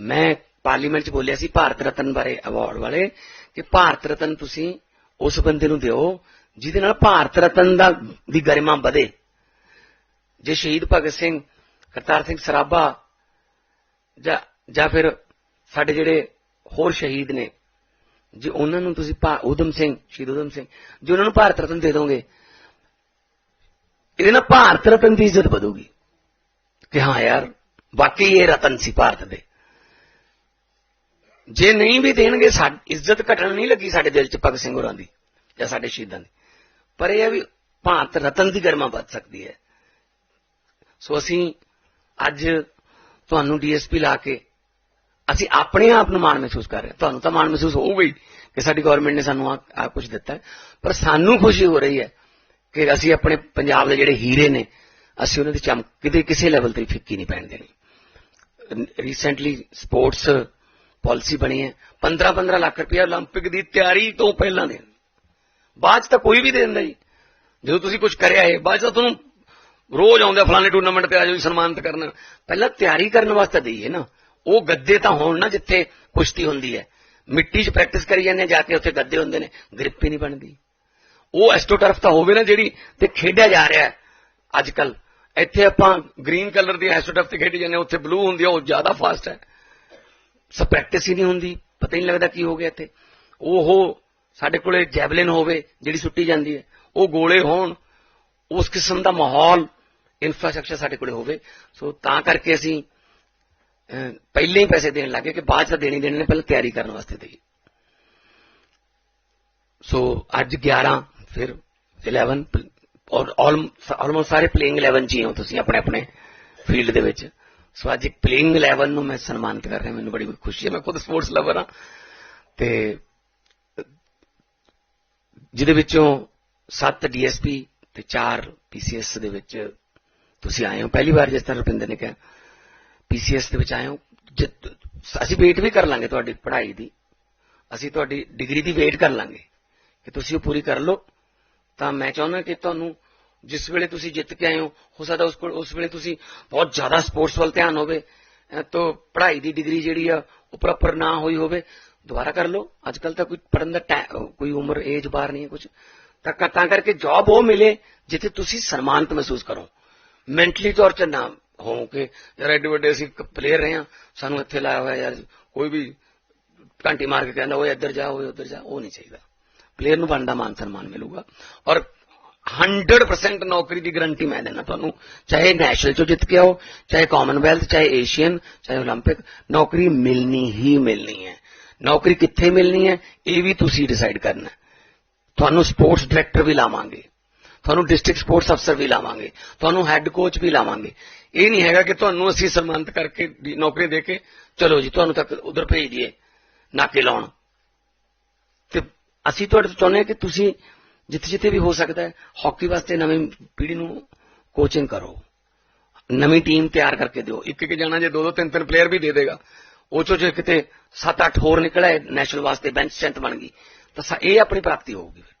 ਮੈਂ ਪਾਰਲੀਮੈਂਟ 'ਚ ਬੋਲਿਆ ਸੀ ਭਾਰਤ ਰਤਨ ਬਾਰੇ ਅਵਾਰਡ ਵਾਲੇ ਕਿ ਭਾਰਤ ਰਤਨ ਤੁਸੀਂ ਉਸ ਬੰਦੇ ਨੂੰ ਦਿਓ ਜਿਹਦੇ ਨਾਲ ਭਾਰਤ ਰਤਨ ਦਾ ਦੀ ਗਰਿਮਾ ਵਧੇ। ਜੇ ਸ਼ਹੀਦ ਭਗਤ ਸਿੰਘ, ਕਰਤਾਰ ਸਿੰਘ ਸਰਾਭਾ ਜਾਂ ਜਾਂ ਫਿਰ ਸਾਡੇ ਜਿਹੜੇ ਹੋਰ ਸ਼ਹੀਦ ਨੇ, ਜੇ ਉਹਨਾਂ ਨੂੰ ਤੁਸੀਂ ਭਾ- ਊਧਮ ਸਿੰਘ, ਸ਼ਹੀਦ ਊਧਮ ਸਿੰਘ, ਜੇ ਉਹਨਾਂ ਨੂੰ ਭਾਰਤ ਰਤਨ ਦੇ ਦੋਗੇ, ਇਹਦੇ ਨਾਲ ਭਾਰਤ ਰਤਨ ਦੀ ਇੱਜ਼ਤ ਵਧੂਗੀ। ਕਿ ਹਾਂ ਯਾਰ, ਵਾਕਈ ਇਹ ਰਤਨ ਸੀ ਭਾਰਤ ਦੇ। ਜੇ ਨਹੀਂ ਵੀ ਦੇਣਗੇ, ਸਾਡੀ, ਇੱਜ਼ਤ ਘਟਣ ਨਹੀਂ ਲੱਗੀ ਸਾਡੇ ਦਿਲ 'ਚ ਭਗਤ ਸਿੰਘ ਹੋਰਾਂ ਦੀ ਜਾਂ ਸਾਡੇ ਸ਼ਹੀਦਾਂ ਦੀ। ਪਰ ਇਹ ਹੈ ਵੀ ਭਾਂਤ ਰਤਨ ਦੀ ਗਰਮਾ ਵੱਧ ਸਕਦੀ ਹੈ। ਸੋ ਅਸੀਂ ਅੱਜ ਤੁਹਾਨੂੰ ਡੀਐਸਪੀ ਲਾ ਕੇ ਅਸੀਂ ਆਪਣੇ ਆਪ ਨੂੰ ਮਾਣ ਮਹਿਸੂਸ ਕਰ ਰਹੇ ਹਾਂ। ਤੁਹਾਨੂੰ ਤਾਂ ਮਾਣ ਮਹਿਸੂਸ ਹੋਊਗਾ ਹੀ ਕਿ ਸਾਡੀ ਗਵਰਨਮੈਂਟ ਨੇ ਸਾਨੂੰ ਆ ਆ ਕੁਝ ਦਿੱਤਾ ਹੈ। ਪਰ ਸਾਨੂੰ ਖੁਸ਼ੀ ਹੋ ਰਹੀ ਹੈ ਕਿ ਅਸੀਂ ਆਪਣੇ ਪੰਜਾਬ ਦੇ ਜਿਹੜੇ ਹੀਰੇ ਨੇ, ਅਸੀਂ ਉਹਨਾਂ ਦੀ ਚਮਕ ਕਿਤੇ ਕਿਸੇ ਲੈਵਲ ਤੇ ਫਿੱਕੀ ਨਹੀਂ ਪੈਣ ਦੇਣੀ। ਰੀਸੈਂਟਲੀ ਸਪੋਰਟਸ ਪਾਲਿਸੀ ਬਣੀ ਹੈ 15-15 ਲੱਖ ਰੁਪਏ 올림픽 ਦੀ ਤਿਆਰੀ ਤੋਂ ਪਹਿਲਾਂ ਦੇ ਬਾਅਦ 'ਚ ਤਾਂ ਕੋਈ ਵੀ ਦੇ ਦਿੰਦਾ ਜੀ ਜਦੋਂ ਤੁਸੀਂ ਕੁਝ ਕਰਿਆ ਹੈ ਬਾਅਦ 'ਚ ਤਾਂ ਤੁਹਾਨੂੰ ਰੋਜ਼ ਆਉਂਦੇ ਆ, ਫਲਾਣੇ ਟੂਰਨਾਮੈਂਟ ਤੇ ਆ ਜਾਓ ਜੀ, ਸਨਮਾਨਿਤ ਕਰਨਾ ਪਹਿਲਾਂ ਤਿਆਰੀ ਕਰਨ ਵਾਸਤੇ ਦਈਏ ਨਾ ਉਹ ਗੱਦੇ ਤਾਂ ਹੋਣ ਨਾ ਜਿੱਥੇ ਕੁਸ਼ਤੀ ਹੁੰਦੀ ਹੈ ਮਿੱਟੀ 'ਚ ਪ੍ਰੈਕਟਿਸ ਕਰੀ ਜਾਂਦੇ ਆ, ਜਾ ਕੇ ਉੱਥੇ ਗੱਦੇ ਹੁੰਦੇ ਨੇ ਗ੍ਰਿਪ ਹੀ ਨਹੀਂ ਬਣਦੀ ਉਹ ਐਸਟੋਟਰਫ ਤਾਂ ਹੋਵੇ ਨਾ ਜਿਹੜੀ ਤੇ ਖੇਡਿਆ ਜਾ ਰਿਹਾ ਹੈ ਅੱਜ ਕੱਲ ਇੱਥੇ ਆਪਾਂ ਗ੍ਰੀਨ ਕਲਰ ਦੀ ਐਸਟੋਟਰਫ ਤੇ ਖੇਡੀ ਜਾਂਦੇ ਹਾਂ, ਉੱਥੇ ਬਲੂ ਹੁੰਦੀ ਆ ਉਹ ਜ਼ਿਆਦਾ ਫਾਸਟ ਹੈ ਸੋ ਪ੍ਰੈਕਟਿਸ ਹੀ ਨਹੀਂ ਹੁੰਦੀ, ਪਤਾ ਹੀ ਨਹੀਂ ਲੱਗਦਾ ਕੀ ਹੋ ਗਿਆ ਇੱਥੇ। ਉਹ ਸਾਡੇ ਕੋਲੇ ਜੈਵਲਿਨ ਹੋਵੇ, ਜਿਹੜੀ ਸੁੱਟੀ ਜਾਂਦੀ ਹੈ, ਉਹ ਗੋਲੇ ਹੋਣ, ਉਸ ਕਿਸਮ ਦਾ ਮਾਹੌਲ ਇਨਫਰਾਸਟ੍ਰਕਚਰ ਸਾਡੇ ਕੋਲੇ ਹੋਵੇ। ਸੋ ਤਾਂ ਕਰਕੇ ਅਸੀਂ ਪਹਿਲੇ ਹੀ ਪੈਸੇ ਦੇਣ ਲੱਗੇ ਕਿ ਬਾਅਦ ਚ ਤਾਂ ਦੇਣੀ ਦੇਣੇ ਨੇ, ਪਹਿਲਾਂ ਤਿਆਰੀ ਕਰਨ ਵਾਸਤੇ ਦੇਈ ਸੋ ਅੱਜ 11 ਫਿਰ 11 ਔਰ ਆਲਮੋਸਟ ਸਾਰੇ ਪਲੇਇੰਗ 11 ਚ ਹੋ ਤੁਸੀਂ ਆਪਣੇ ਆਪਣੇ ਫੀਲਡ ਦੇ ਵਿੱਚ। ਸੋ ਅੱਜ ਇੱਕ ਪਲੇਇੰਗ 11 ਨੂੰ ਮੈਂ ਸਨਮਾਨਿਤ ਕਰ ਰਿਹਾ, ਮੈਨੂੰ ਬੜੀ ਖੁਸ਼ੀ ਹੈ, ਮੈਂ ਖੁਦ ਸਪੋਰਟਸ ਲਵਰ ਹਾਂ। ਤੇ ਜਿਹਦੇ ਵਿੱਚੋਂ 7 ਡੀਐਸਪੀ ਤੇ 4 ਪੀਸੀਐਸ ਦੇ ਵਿੱਚ ਤੁਸੀਂ ਆਏ ਹੋ। ਪਹਿਲੀ ਵਾਰ ਜਿਸ ਤਰ੍ਹਾਂ ਰੁਪਿੰਦਰ ਨੇ ਕਿਹਾ ਪੀਸੀਐਸ ਦੇ ਵਿੱਚ ਆਏ ਹੋ। ਜਿ- ਅਸੀਂ ਵੇਟ ਵੀ ਕਰ ਲਾਂਗੇ ਤੁਹਾਡੀ ਪੜ੍ਹਾਈ ਦੀ। ਅਸੀਂ ਤੁਹਾਡੀ ਡਿਗਰੀ ਦੀ ਵੇਟ ਕਰ ਲਾਂਗੇ। ਕਿ ਤੁਸੀਂ ਉਹ ਪੂਰੀ ਕਰ ਲਓ, ਤਾਂ ਮੈਂ ਚਾਹੁੰਦਾ ਕਿ ਤੁਹਾਨੂੰ ਜਿਸ ਵੇਲੇ ਤੁਸੀਂ ਜਿੱਤ ਕੇ ਆਏ ਹੋ ਹੋ ਸਕਦਾ ਉਸ ਕੋਲ ਉਸ ਵੇਲੇ ਤੁਸੀਂ ਬਹੁਤ ਜ਼ਿਆਦਾ ਸਪੋਰਟਸ ਵੱਲ ਧਿਆਨ ਹੋਵੇ ਅਹ ਤਾਂ ਪੜ੍ਹਾਈ ਦੀ ਡਿਗਰੀ ਜਿਹੜੀ ਆ, ਉਹ ਪ੍ਰੋਪਰ ਨਾ ਹੋਈ ਹੋਵੇ। ਦੁਬਾਰਾ ਕਰ ਲਓ। ਅੱਜ ਕੱਲ ਤਾਂ ਕੋਈ ਪੜਨ ਦਾ ਕੋਈ ਉਮਰ ਏਜ ਬਾਰ ਨਹੀਂ ਹੈ ਕੁਝ ਤਾਂ ਤਾਂ ਕਰਕੇ ਜੌਬ ਉਹ ਮਿਲੇ ਜਿੱਥੇ ਤੁਸੀਂ ਸਨਮਾਨਿਤ ਮਹਿਸੂਸ ਕਰੋ। ਮੈਂਟਲੀ ਤੌਰ 'ਤੇ ਨਾ ਹੋ ਕਿ ਯਾਰ ਐਡੇ ਵੱਡੇ ਅਸੀਂ ਪਲੇਅਰ ਰਹੇ ਹਾਂ। ਸਾਨੂੰ ਇੱਥੇ ਲਾਇਆ ਹੋਇਆ ਯਾਰ ਕੋਈ ਵੀ ਘੰਟੀ ਮਾਰ ਕੇ ਕਹਿੰਦਾ, ਓਏ ਇੱਧਰ ਜਾ, ਓਏ ਉੱਧਰ ਜਾ। ਉਹ ਨਹੀਂ ਚਾਹੀਦਾ। ਪਲੇਅਰ ਨੂੰ ਬਣਦਾ ਮਾਨ ਸਨਮਾਨ ਮਿਲੂਗਾ। ਔਰ 100% ਨੌਕਰੀ ਦੀ ਗਾਰੰਟੀ ਮੈਂ ਦੇਣਾ ਤੁਹਾਨੂੰ ਚਾਹੇ ਨੈਸ਼ਨਲ ਚੋਂ ਜਿੱਤ ਕੇ ਆਓ ਚਾਹੇ ਕਾਮਨਵੈਲਥ ਚਾਹੇ ਏਸ਼ੀਅਨ ਚਾਹੇ 올림픽 ਨੌਕਰੀ ਮਿਲਣੀ ਹੀ ਮਿਲਣੀ ਹੈ ਨੌਕਰੀ ਕਿੱਥੇ ਮਿਲਣੀ ਹੈ ਇਹ ਵੀ ਤੁਸੀਂ ਡਿਸਾਈਡ ਕਰਨਾ ਹੈ। ਤੁਹਾਨੂੰ ਸਪੋਰਟਸ ਡਾਇਰੈਕਟਰ ਵੀ ਲਾਵਾਂਗੇ ਤੁਹਾਨੂੰ ਡਿਸਟ੍ਰਿਕਟ ਸਪੋਰਟਸ ਅਫਸਰ ਵੀ ਲਾਵਾਂਗੇ ਤੁਹਾਨੂੰ ਹੈੱਡ ਕੋਚ ਵੀ ਲਾਵਾਂਗੇ ਇਹ ਨਹੀਂ ਹੈਗਾ ਕਿ ਤੁਹਾਨੂੰ ਅਸੀਂ ਸਨਮਾਨਿਤ ਕਰਕੇ ਦੀ ਨੌਕਰੀ ਦੇ ਕੇ ਚਲੋ ਜੀ ਤੁਹਾਨੂੰ ਤੱਕ ਉਧਰ ਭੇਜ ਦਈਏ ਨਾਕੇ ਲਾਉਣ ਤੇ ਅਸੀਂ ਤੁਹਾਡੇ ਤੋਂ ਚਾਹੁੰਦੇ ਹਾਂ ਕਿ ਤੁਸੀਂ ਜਿੱਥੇ ਜਿੱਥੇ ਵੀ ਹੋ ਸਕਦਾ ਹੈ, ਹਾਕੀ ਵਾਸਤੇ ਨਵੀਂ ਪੀੜ੍ਹੀ ਨੂੰ ਕੋਚਿੰਗ ਕਰੋ। ਨਵੀਂ ਟੀਮ ਤਿਆਰ ਕਰਕੇ ਦਿਓ। ਇੱਕ ਇੱਕ ਜਾਣਾ ਜੇ ਦੋ ਦੋ ਤਿੰਨ ਤਿੰਨ ਪਲੇਅਰ ਵੀ ਦੇ ਦੇਗਾ। ਉਹ ਚੋਂ ਜੇ ਕਿਤੇ 7-8 ਹੋਰ ਨਿਕਲਿਆ ਨੈਸ਼ਨਲ ਵਾਸਤੇ ਬੈਂਚ ਸਟ੍ਰੈਂਥ ਬਣ ਗਈ, ਤਾਂ ਇਹ ਆਪਣੀ ਪ੍ਰਾਪਤੀ ਹੋਊਗੀ। ਫਿਰ